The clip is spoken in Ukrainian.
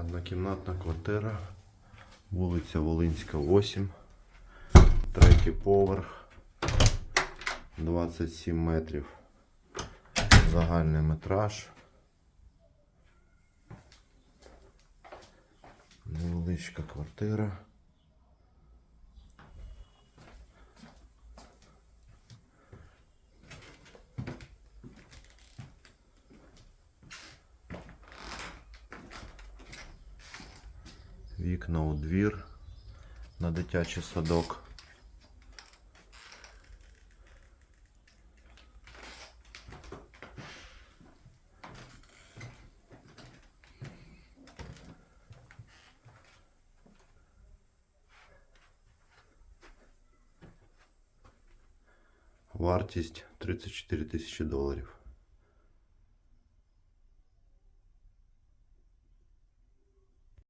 Однокімнатна квартира, вулиця Волинська, 8, третій поверх, 27 метрів. Загальний метраж. Невеличка квартира. Вікна у двір на дитячий садок. Вартість 34 тисячі доларів.